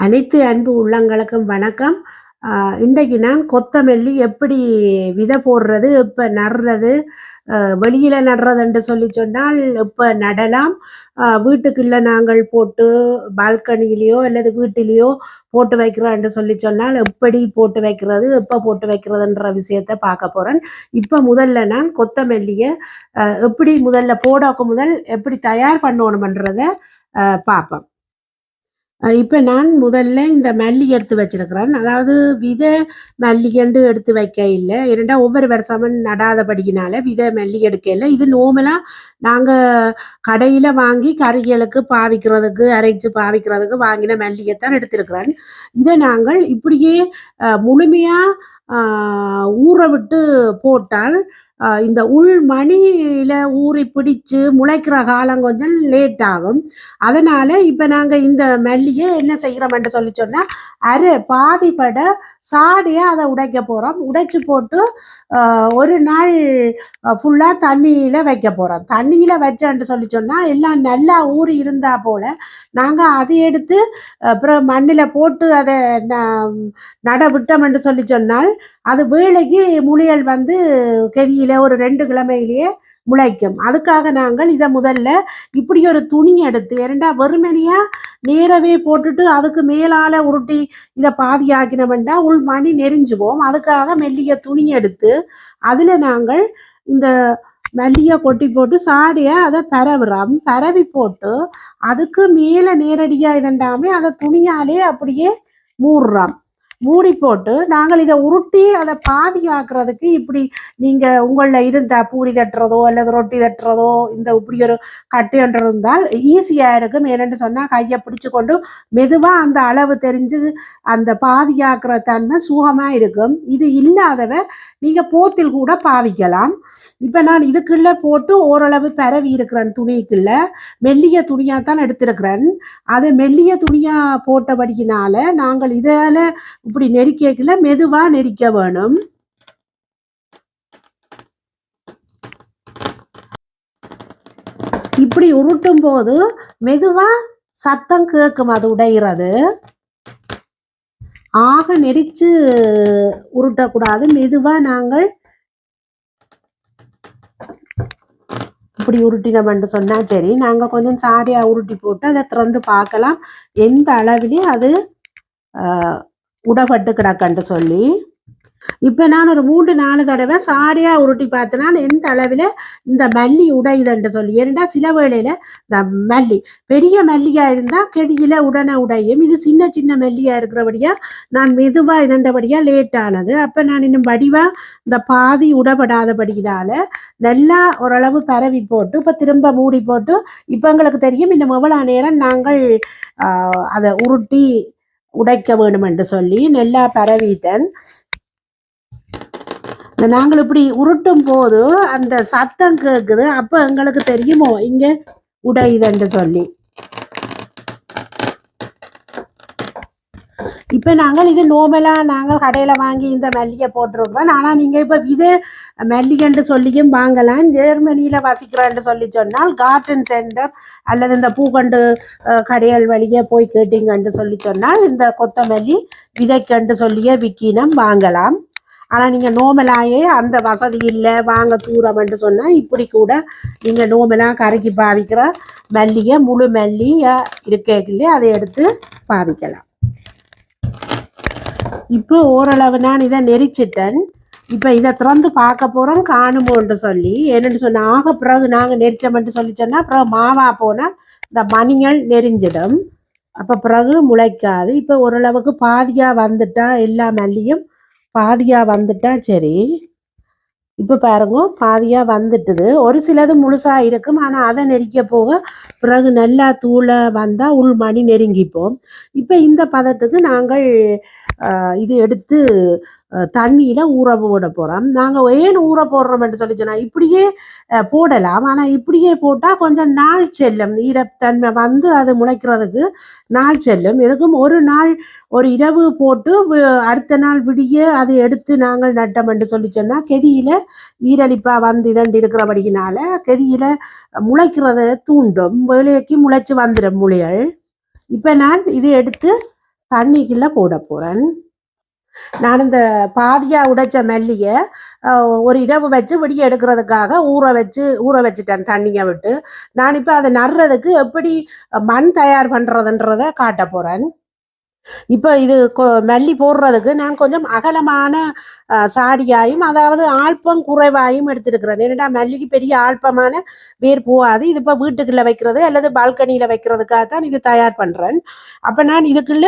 அனைத்து அன்பு உள்ளங்களுக்கும் வணக்கம். இன்றைக்கு நான் கொத்தமல்லி எப்படி விதை போடுறது இப்போ நடுறது வெளியில் வெளியில நடுறதுன்னு சொல்லி சொன்னால் இப்போ நடலாம் வீட்டுக்குள்ளே நாங்கள் போட்டு பால்கனியிலேயோ அல்லது வீட்டிலேயோ போட்டு வைக்கிறோன்னு சொல்லி சொன்னால் எப்படி போட்டு வைக்கிறது எப்போ போட்டு வைக்கிறதுன்ற விஷயத்த பார்க்க போகிறேன் இப்போ முதல்ல நான் கொத்தமல்லியை எப்படி முதல்ல போடக்கு முதல் எப்படி தயார் பண்ணணுமன்றதை பார்ப்போம். இப்போ நான் முதல்ல இந்த மல்லி எடுத்து வச்சிருக்கிறேன். அதாவது விதை மல்லிகண்டு எடுத்து வைக்க இல்லை. ஏனெண்டா ஒவ்வொரு வருஷமும் நடாதபடியினால விதை மல்லி எடுக்க இல்லை. இது நோமலாக நாங்கள் கடையில் வாங்கி கறிகளுக்கு பாவிக்கிறதுக்கு அரைச்சு பாவிக்கிறதுக்கு வாங்கின மல்லிகைத்தான் எடுத்திருக்கிறேன். இதை நாங்கள் இப்படியே முழுமையாக ஊற விட்டு போட்டால் இந்த உள் மணியில் ஊறி பிடிச்சு முளைக்கிற காலம் கொஞ்சம் லேட் ஆகும். அதனால் இப்போ நாங்கள் இந்த மல்லியை என்ன செய்கிறோம்னு சொல்லி சொன்னால் அரை பாதிப்பட சாடியாக அதை உடைக்க போகிறோம் உடைச்சி போட்டு ஒரு நாள் ஃபுல்லாக தண்ணியில் வைக்க போகிறோம் தண்ணியில் வச்சேன்ட்டு சொல்லி சொன்னால் எல்லாம் நல்லா ஊறி இருந்தா போல் நாங்கள் அதை எடுத்து அப்புறம் மண்ணில் போட்டு அதை ந- நட விட்டோம்னு சொல்லி சொன்னால் அது வேலைக்கு முளியல் வந்து கெதியில் ஒரு ரெண்டு கிழமையிலேயே முளைக்கும். அதுக்காக நாங்கள் இதை முதல்ல இப்படி ஒரு துணி எடுத்து இரண்டா வெறுமனையா நேரவே போட்டுட்டு அதுக்கு மேலால உருட்டி இதை பாதி உள் மணி நெறிஞ்சுவோம் அதுக்காக மெல்லிய துணி எடுத்து அதுல நாங்கள் இந்த மல்லியை கொட்டி போட்டு சாடியை அதை பரவுறோம். பரவி போட்டு அதுக்கு மேலே நேரடியாக இதண்டாமே அதை துணியாலே அப்படியே மூடுறோம். மூடி போட்டு நாங்கள் இதை உருட்டி அதை பாதி ஆக்குறதுக்கு இப்படி நீங்கள் உங்களில் இருந்த பூரி தட்டுறதோ அல்லது ரொட்டி தட்டுறதோ இந்த இப்படி ஒரு கட்டுன்றது இருந்தால் ஈஸியாக இருக்கும். ஏனென்று சொன்னால் கையை பிடிச்சு கொண்டு மெதுவாக அந்த அளவு தெரிஞ்சு அந்த பாதி ஆக்குற தன்மை சுகமாக இருக்கும். இது இல்லாதவ நீங்கள் போத்தில் கூட பாவிக்கலாம். இப்போ நான் இதுக்குள்ளே போட்டு ஓரளவு பரவி இருக்கிறேன் துணிக்குள்ள மெல்லிய துணியாக தான் எடுத்திருக்கிறேன். அது மெல்லிய துணியாக போட்டபடியினால நாங்கள் இதால் இப்படி நெரிக்கல மெதுவாக நெரிக்க வேணும். இப்படி உருட்டும் போது மெதுவாக சத்தம் கேட்கும் அது உடைகிறது ஆக நெரிச்சு உருட்டக்கூடாது. மெதுவாக நாங்கள் இப்படி உருட்டினோம்னு சொன்னால் சரி நாங்கள் கொஞ்சம் சாடியாக உருட்டி போட்டு அதை திறந்து பார்க்கலாம். எந்த அளவிலே அது ஆஹ், உடப்பட்டு கிடக்கன்ட்டு சொல்லி. இப்போ நான் ஒரு மூன்று நாலு தடவை சாடியாக உருட்டி பார்த்தேன்னா எந்த அளவில் இந்த மல்லி உடையுதுன்ட்டு சொல்லி. ஏன்னா சில வேளையில் இந்த மல்லி பெரிய மல்லியாக இருந்தால் கெதியில் உடனே உடையும். இது சின்ன சின்ன மல்லியாக இருக்கிறபடியாக நான் மெதுவாக இதண்டபடியாக லேட் ஆனது. அப்போ நான் இன்னும் வடிவாக இந்த பாதி உடப்படாதபடியினால் நல்லா ஓரளவு பரவி போட்டு இப்போ திரும்ப மூடி போட்டு இப்போ எங்களுக்கு தெரியும் இன்னும் எவ்வளோ நேரம் நாங்கள் ஆஹ், அதை உருட்டி உடைக்க வேண்டும் என்று சொல்லி நல்லா பரவிட்டேன். நாங்கள் இப்படி உருட்டும் போது அந்த சத்தம் கேட்குது அப்போ எங்களுக்கு தெரியுமோ? இங்க உடையுதுன்னு சொல்லி. இப்போ நாங்கள் இது நோமலாக நாங்கள் கடையில் வாங்கி இந்த மல்லிகை போட்டிருக்கிறோம். ஆனால் நீங்கள் இப்போ விதை மல்லிகன்று சொல்லியும் வாங்கலாம். ஜெர்மனியில் வசிக்கிறேன்னு சொல்லி சொன்னால் கார்டன் சென்டர் அல்லது இந்த பூக்கண்டு அஹ், கடைகள் வழியே போய் கேட்டீங்கன்னு சொல்லி சொன்னால் இந்த கொத்தமல்லி விதைக்கண்டு சொல்லியே விக்கினம் வாங்கலாம். ஆனால் நீங்கள் நோமலாயே அந்த வசதி இல்லை வாங்க தூரம்னு சொன்னால் இப்படி கூட நீங்கள் நோமலாக கரைக்கி பாவிக்கிற மல்லியை முழு மல்லியாக இருக்கே அதை எடுத்து பாவிக்கலாம். இப்போ ஓரளவு நான் இதை நெரிச்சிட்டேன். இப்போ இதை திறந்து பார்க்க போகிறோம் காணுமோன்னு சொல்லி. என்னென்னு சொன்ன ஆக பிறகு நாங்கள் நெரிச்சோம்னு சொல்லி சொன்னால் அப்புறம் மாவா போனால் இந்த மணிகள் நெரிஞ்சிடும். அப்போ பிறகு முளைக்காது. இப்போ ஓரளவுக்கு பாதியாக வந்துட்டா எல்லா மல்லியும் பாதியாக வந்துட்டா சரி. இப்போ பாருங்க பாதியாக வந்துட்டுது. ஒரு சிலது முழுசாக இருக்கும் ஆனால் அதை நெரிக்க போக பிறகு நல்லா தூளை வந்தால் உள் மணி நெருங்கிப்போம். இப்போ இந்த பதத்துக்கு நாங்கள் இது எடுத்து தண்ணியில் ஊற போட போகிறோம் நாங்கள் ஏன் ஊற போடுறோம்னு சொல்லி சொன்னால் இப்படியே போடலாம். ஆனால் இப்படியே போட்டால் கொஞ்சம் நாள் செல்லும். ஈரத்தன்மை வந்து அது முளைக்கிறதுக்கு நாள் செல்லும். எதுக்கும் ஒரு நாள் ஒரு இரவு போட்டு அடுத்த நாள் விடிய அதை எடுத்து நாங்கள் நட்டோம் என்று சொல்லி சொன்னால் கெதியில் ஈரலிப்பா வந்து இதண்டு இருக்கிறபடியினால கெதியில் முளைக்கிறத தூண்டும். வெளியேக்கு முளைச்சி வந்துடும் முளைகள் இப்போ நான் இதை எடுத்து தண்ணிக்குள்ளே போட போகிறேன் நான் இந்த பாதியா உடைச்ச மல்லிய ஒரு இடவு வச்சு விடிய எடுக்கிறதுக்காக ஊற வச்சு ஊற வச்சுட்டேன் தண்ணியை விட்டு. நான் இப்போ அதை நடுறதுக்கு எப்படி மண் தயார் பண்ணுறதுன்றத காட்ட போறேன். இப்போ இது கொ- மல்லி போடுறதுக்கு நான் கொஞ்சம் அகலமான சாடியாயும் அதாவது ஆல்பம் குறைவாயும் எடுத்திருக்கிறேன். ஏன்னா மல்லிக்கு பெரிய ஆல்பமான வேர் போகாது. இது இப்போ வீட்டுக்குள்ள வைக்கிறது அல்லது பால்கனியில் வைக்கிறதுக்காக தான் இது தயார் பண்றேன். அப்ப நான் இதுக்குள்ள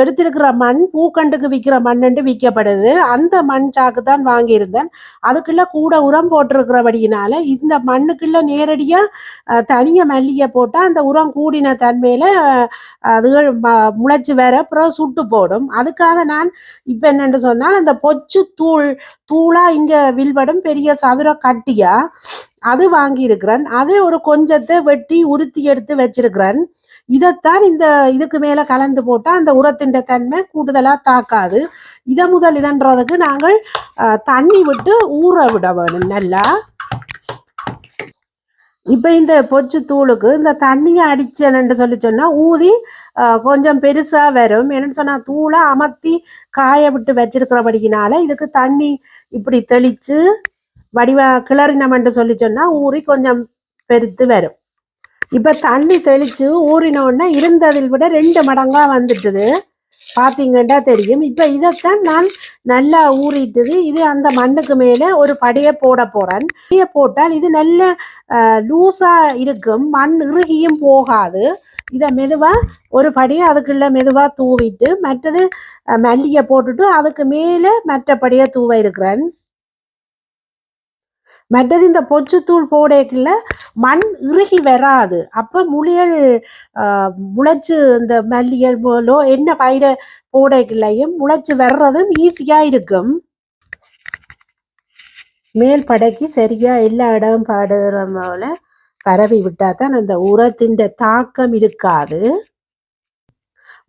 எடுத்திருக்கிற மண் பூக்கண்டுக்கு விற்கிற மண்ணுண்டு விற்கப்படுது. அந்த மண் சாக்கு தான் வாங்கியிருந்தேன். அதுக்குள்ள கூட உரம் போட்டிருக்கிறபடியினால இந்த மண்ணுக்குள்ள நேரடியா தனியாக தனியா மல்லியை போட்டால் அந்த உரம் கூடின தன்மையில அது முளைச்சி வேறு முளைச்சு வர அப்புறம் சுட்டு போடும். அதுக்காக நான் இப்போ என்னென்று சொன்னால் அந்த பொச்சு தூள் தூளா இங்க வில்படும் பெரிய சதுர கட்டியா அது வாங்கியிருக்கிறேன். அதே ஒரு கொஞ்சத்தை வெட்டி உருத்தி எடுத்து வச்சிருக்கிறேன். இதைத்தான் இந்த இதுக்கு மேல கலந்து போட்டா அந்த உரத்தின் தன்மை கூடுதலா தாக்காது. இதை முதல் இதன்றதுக்கு நாங்கள் தண்ணி விட்டு ஊற விட வேணும் நல்லா இப்போ இந்த பொச்சு தூளுக்கு இந்த தண்ணியை அடிச்சேன்னு சொல்லி சொன்னால் ஊதி கொஞ்சம் பெருசாக வரும். என்னன்னு சொன்னால் தூளை அமர்த்தி காய விட்டு வச்சிருக்கிறபடினால இதுக்கு தண்ணி இப்படி தெளித்து வடிவா கிளறினமென்று சொல்லி சொன்னால் ஊறி கொஞ்சம் பெருத்து வரும். இப்போ தண்ணி தெளித்து ஊறினோடனே இருந்ததில் விட ரெண்டு மடங்காக வந்துட்டுது. பாத்தீங்கன்னா தெரியும். இப்ப இதைத்தான் நான் நல்லா ஊறிட்டுது. இது அந்த மண்ணுக்கு மேல ஒரு படியை போட போறேன். படையை போட்டால் இது நல்ல லூஸா இருக்கும். மண் இறுகியும் போகாது. இதை மெதுவா ஒரு படியை அதுக்குள்ள மெதுவா தூவிட்டு மற்றது மல்லியை போட்டுட்டு அதுக்கு மேல மற்ற படியை தூவ இருக்கிறேன். மற்றது இந்த பொச்சுத்தூள் போடக்குள்ள மண் இறுகி வராது. அப்போ முளியல் முளைச்சு இந்த மல்லியல் போலோ என்ன பயிரை போடைக்குள்ளையும் முளைச்சு வர்றதும் ஈஸியாக இருக்கும். மேல் படைக்கு சரியாக எல்லா இடம் பாடுற போல பரவி விட்டால் தான் அந்த உரத்தின் தாக்கம் இருக்காது.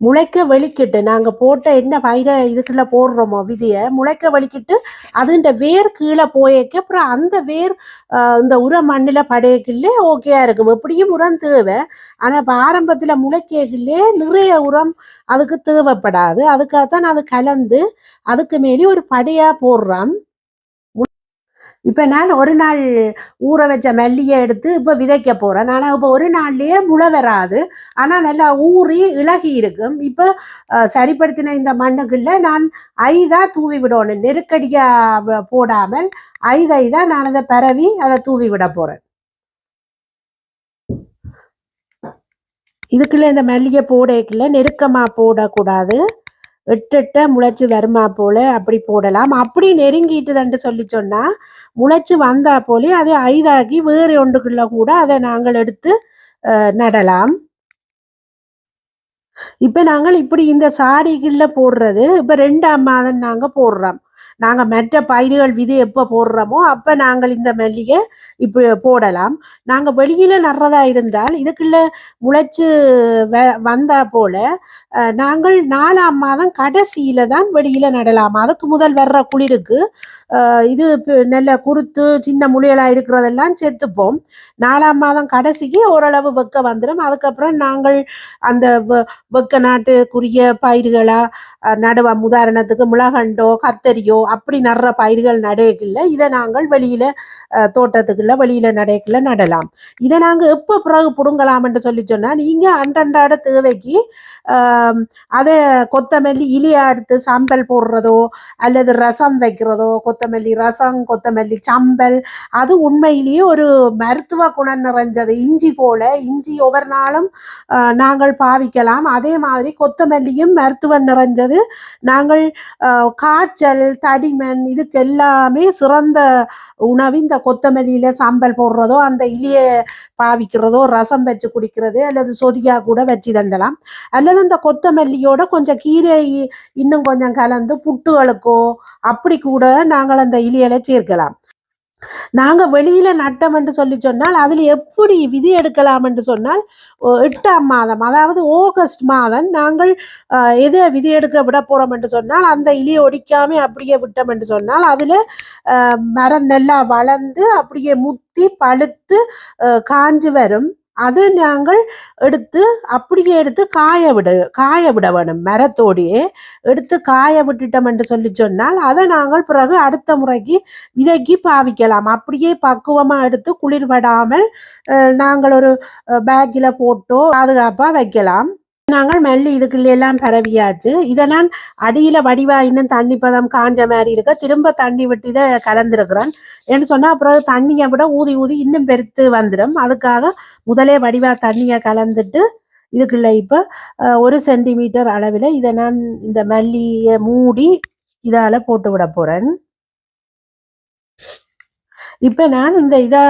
முளைக்க வெளிக்கிட்டு நாங்கள் போட்ட என்ன பயிரை இதுக்குள்ள போடுறோமோ விதியை முளைக்க வெளிக்கிட்டு அதுண்ட வேர் கீழே போயக்க அப்புறம் அந்த வேர் இந்த உரம் மண்ணில் படையக்கில்லே ஓகேயா இருக்கும். எப்படியும் உரம் தேவை. ஆனால் இப்போ ஆரம்பத்தில் முளைக்கக்குள்ளே நிறைய உரம் அதுக்கு தேவைப்படாது. அதுக்காகத்தான் அது கலந்து அதுக்கு மேலே ஒரு படையாக போடுறோம். இப்போ நான் ஒரு நாள் ஊற வச்ச மல்லியை எடுத்து இப்போ விதைக்க போகிறேன் ஆனால் இப்போ ஒரு நாள்லேயே முளை வராது. ஆனால் நல்லா ஊறி இழகி இருக்கும். இப்போ சரிப்படுத்தின இந்த மண்ணுக்குள்ளே நான் ஐதா தூவி விடணும். நெருக்கடியாக போடாமல் ஐதை தான் நான் அதை பரவி அதை தூவி விட போகிறேன் இதுக்குள்ளே இந்த மல்லிகை போடைக்குள்ள நெருக்கமாக போடக்கூடாது. எட்டெட்ட முளைச்சு வருமா போல அப்படி போடலாம். அப்படி நெருங்கிட்டுதுன்னு சொல்லி சொன்னா முளைச்சு வந்தா போலே அதை ஐதாக்கி வேறு ஒன்றுக்குள்ள கூட அதை நாங்கள் எடுத்து நடலாம். இப்ப நாங்கள் இப்படி இந்த சாடிகள்ல போடுறது இப்ப ரெண்டாம் மாதம் நாங்க போடுறோம். நாங்க மற்ற பயிர்கள் விதை எப்போ போடுறோமோ அப்ப நாங்கள் இந்த மல்லிகை இப்ப போடலாம். நாங்க வெளியில நடுறதா இருந்தால் இதுக்குள்ள முளைச்சு வ- வந்தா போல அஹ், நாங்கள் நாலாம் மாதம் கடைசியில் தான் வெளியில நடலாம். அதுக்கு முதல் வர்ற குளிருக்கு இது நல்ல குருத்து சின்ன முளையலா இருக்கிறதெல்லாம் செத்துப்போம். நாலாம் மாதம் கடைசிக்கு ஓரளவு வெக்க வந்துடும் அதுக்கப்புறம் நாங்கள் அந்த வெக்க நாட்டுக்குரிய பயிர்களா நடுவோம் உதாரணத்துக்கு மிளகண்டோ கத்தரியோ அப்படி நடுற பயிர்கள் நடையக்குள்ள இதை நாங்கள் வெளியில தோட்டத்துக்குள்ள வெளியில நடையக்குள்ள நடலாம். இதை நாங்கள் எப்போ பிறகு புடுங்கலாம் என்று சொல்லி சொன்னா நீங்க அன்றன்றாட தேவைக்கு அதை கொத்தமல்லி இலியா எடுத்து சம்பல் போடுறதோ அல்லது ரசம் வைக்கிறதோ கொத்தமல்லி ரசம் கொத்தமல்லி சம்பல் அது உண்மையிலேயே ஒரு மருத்துவ குணம் நிறைஞ்சது. இஞ்சி போல இஞ்சி ஒவ்வொரு நாளும் நாங்கள் பாவிக்கலாம். அதே மாதிரி கொத்தமல்லியும் மருத்துவம் நிறைஞ்சது. நாங்கள் காய்ச்சல் காய்ச்சல் தடிமன் இதுக்கு எல்லாமே சிறந்த உணவு. இந்த கொத்தமல்லியில சாம்பல் போடுறதோ அந்த இலிய பாவிக்கிறதோ ரசம் வச்சு குடிக்கிறது அல்லது சொதியா கூட வச்சு தண்டலாம். அல்லது அந்த கொத்தமல்லியோட கொஞ்சம் கீரை இன்னும் கொஞ்சம் கலந்து புட்டுகளுக்கோ அப்படி கூட நாங்கள் அந்த இலியலை சேர்க்கலாம். நாங்க வெளியில நட்டம் என்று சொல்லி சொன்னால் அதில் எப்படி விதி எடுக்கலாம் என்று சொன்னால் ஒ- எட்டாம் மாதம் அதாவது ஆகஸ்ட் மாதம் நாங்கள் எதை விதி எடுக்க விட போறோம் என்று சொன்னால் அந்த இலியை ஒடிக்காம அப்படியே விட்டோம் என்று சொன்னால் அதில் மரம் நல்லா வளர்ந்து அப்படியே முத்தி பழுத்து காஞ்சு வரும். அது நாங்கள் எடுத்து அப்படியே எடுத்து காய விட காய விட வேணும். மரத்தோடையே எடுத்து காய விட்டுட்டோம் என்று சொல்லி சொன்னால் அதை நாங்கள் பிறகு அடுத்த முறைக்கு விதைக்கு பாவிக்கலாம். அப்படியே பக்குவமாக எடுத்து குளிர்படாமல் நாங்கள் ஒரு பேக்கில் போட்டோ பாதுகாப்பாக வைக்கலாம். நாங்கள் மல்லி இதுக்குள்ள எல்லாம் பரவியாச்சு. இதை நான் அடியில் வடிவா இன்னும் தண்ணி பதம் காஞ்ச மாதிரி இருக்க. திரும்ப தண்ணி விட்டு இதை கலந்துருக்கிறேன் என்று சொன்னா அப்புறம் தண்ணியை விட ஊதி ஊதி இன்னும் பெருத்து வந்துடும். அதுக்காக முதலே வடிவா தண்ணியை கலந்துட்டு இதுக்குள்ள இப்போ ஒரு சென்டிமீட்டர் அளவில் இதை நான் இந்த மல்லியை மூடி இதால போட்டு விட போறேன். இப்போ நான் இந்த இதால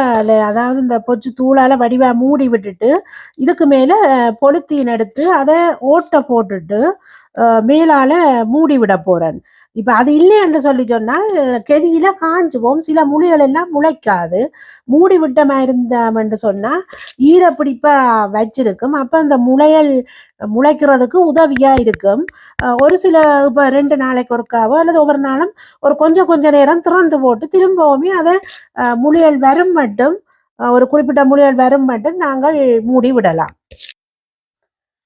அதாவது இந்த பொச்சு தூளால வடிவா மூடி விட்டுட்டு இதுக்கு மேலே பொலித்தீன் எடுத்து அதை ஓட்டை போட்டுட்டு அஹ், மேலால மூடி விட போறேன். இப்போ அது இல்லைன்னு சொல்லி சொன்னால் கெதியில காஞ்சுவோம். சில முழிகள் எல்லாம் முளைக்காது. மூடி விட்டமா இருந்தோம்னு சொன்னா ஈரப்பிடிப்பா வச்சிருக்கும். அப்போ அந்த முளையல் முளைக்கிறதுக்கு உதவியா இருக்கும். ஒரு சில இப்போ ரெண்டு நாளைக்கு ஒருக்காவோ அல்லது ஒவ்வொரு நாளும் ஒரு கொஞ்சம் கொஞ்ச நேரம் திறந்து போட்டு திரும்பவுமே அதை அஹ், வரும் மட்டும் ஒரு குறிப்பிட்ட முளையல் வரும் மட்டும் நாங்கள் மூடி விடலாம்.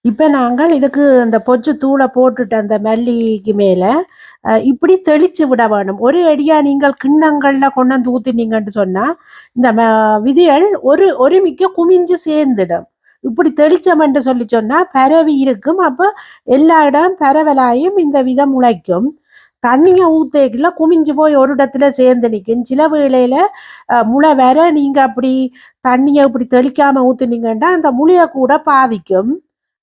இப்போ நாங்கள் இதுக்கு அந்த பொச்சு தூளை போட்டுட்டு அந்த மல்லிக்கு மேலே இப்படி தெளித்து விட வேணும். ஒரு அடியாக நீங்கள் கிண்ணங்களில் கொண்டு வந்து ஊற்றினீங்கன்னு சொன்னால் இந்த ம விதிகள் ஒரு ஒருமிக்க குமிஞ்சு சேர்ந்துடும். இப்படி தெளிச்சமென்று சொல்லி சொன்னால் பரவி இருக்கும். அப்போ எல்லா இடம் பரவலாயும் இந்த விதம் முளைக்கும். தண்ணியை ஊற்றேக்குள்ள குமிஞ்சு போய் ஒரு இடத்துல சேர்ந்து நிற்கும் சில வேளையில் முளை வர நீங்கள் அப்படி தண்ணியை இப்படி தெளிக்காமல் ஊற்றுனீங்கன்னா அந்த முளையை கூட பாதிக்கும்.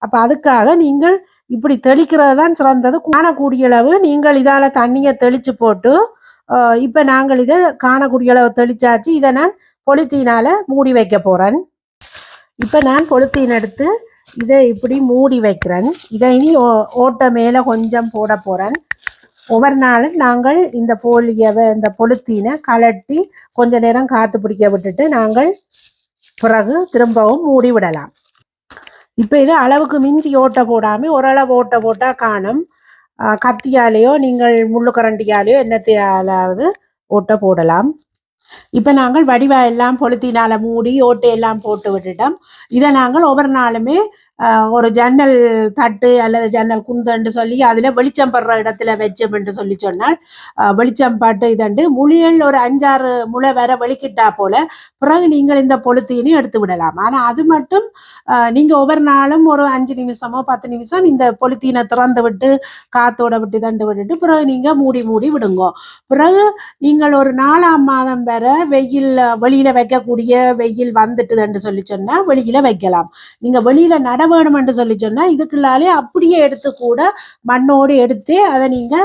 அப்போ அதுக்காக நீங்கள் இப்படி தெளிக்கிறது தான் சிறந்தது. காணக்கூடிய அளவு நீங்கள் இதால் தண்ணியை தெளித்து போட்டு இப்போ நாங்கள் இதை காணக்கூடிய அளவு தெளிச்சாச்சு. இதை நான் பொலித்தீனால் மூடி வைக்க போகிறேன் இப்போ நான் பொலித்தீன் எடுத்து இதை இப்படி மூடி வைக்கிறேன். இதை இனி ஓ- ஓட்டை மேலே கொஞ்சம் போட போகிறேன் ஒவ்வொரு நாளும் நாங்கள் இந்த போலியவை இந்த பொலித்தீனை கலட்டி கொஞ்ச நேரம் காற்று பிடிக்க விட்டுட்டு நாங்கள் பிறகு திரும்பவும் மூடி விடலாம். இப்போ இது அளவுக்கு மிஞ்சி ஓட்டை போடாமல் ஓரளவு ஓட்டை போட்டால் காணும். கத்தியாலேயோ நீங்கள் முள்ளுக்கரண்டியாலேயோ என்னத்தையாலாவது ஓட்டை போடலாம். இப்போ நாங்கள் வடிவா எல்லாம் பொலித்தினால மூடி ஓட்டை எல்லாம் போட்டு விட்டுட்டோம். இதை நாங்கள் ஒவ்வொரு நாளுமே ஒரு ஜன்னல் தட்டு அல்லது ஜன்னல் குந்தன்னு சொல்லி அதில் வெளிச்சம் படுற இடத்துல வச்சோம் என்று சொல்லி சொன்னால் வெளிச்சம் பட்டு இதண்டு முழியல் ஒரு அஞ்சாறு முளை வர வெளிக்கிட்டா போல பிறகு நீங்கள் இந்த பொலித்தீனையும் எடுத்து விடலாம். ஆனால் அது மட்டும் நீங்கள் ஒவ்வொரு நாளும் ஒரு அஞ்சு நிமிஷமோ பத்து நிமிஷம் இந்த பொலித்தீனை திறந்து விட்டு காத்தோட விட்டு தண்டு விட்டுட்டு பிறகு நீங்கள் மூடி மூடி விடுங்க. பிறகு நீங்கள் ஒரு நாலாம் மாதம் வர வெயில் வெளியில் வைக்கக்கூடிய வெயில் வந்துட்டுதுன்னு சொல்லி சொன்னால் வெளியில் வைக்கலாம். நீங்கள் வெளியில் நட வேணும்னு சொல்லி சொன்னா இதுக்குள்ளாலே அப்படியே எடுத்து கூட மண்ணோடு எடுத்து அதை நீங்க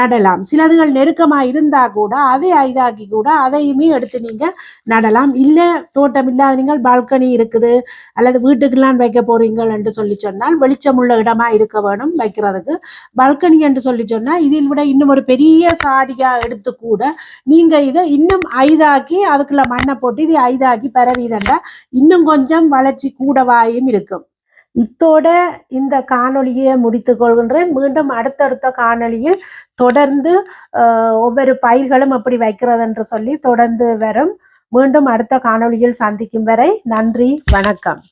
நடலாம். சிலதுகள் நெருக்கமா இருந்தா கூட அதை ஐதாக்கி கூட அதையுமே எடுத்து நீங்க நடலாம். இல்ல தோட்டம் இல்லாத நீங்கள் பால்கனி இருக்குது அல்லது வீட்டுக்கெல்லாம் வைக்க போறீங்கள் என்று சொல்லி சொன்னால் வெளிச்சமுள்ள இடமா இருக்க வேணும் வைக்கிறதுக்கு. பால்கனி என்று சொல்லி சொன்னா இதில் விட இன்னும் ஒரு பெரிய சாடியா எடுத்து கூட நீங்க இதை இன்னும் ஐதாக்கி அதுக்குள்ள மண்ணை போட்டு இது ஐதாக்கி பரவிதண்டா இன்னும் கொஞ்சம் வளர்ச்சி கூடவாயும் இருக்கும். இத்தோட இந்த காணொலியை முடித்துக்கொள்கின்றேன் மீண்டும் அடுத்தடுத்த காணொலியில் தொடர்ந்து ஒவ்வொரு பயிர்களும் அப்படி வைக்கிறது என்று சொல்லி தொடர்ந்து வரும். மீண்டும் அடுத்த காணொலியில் சந்திக்கும் வரை நன்றி வணக்கம்.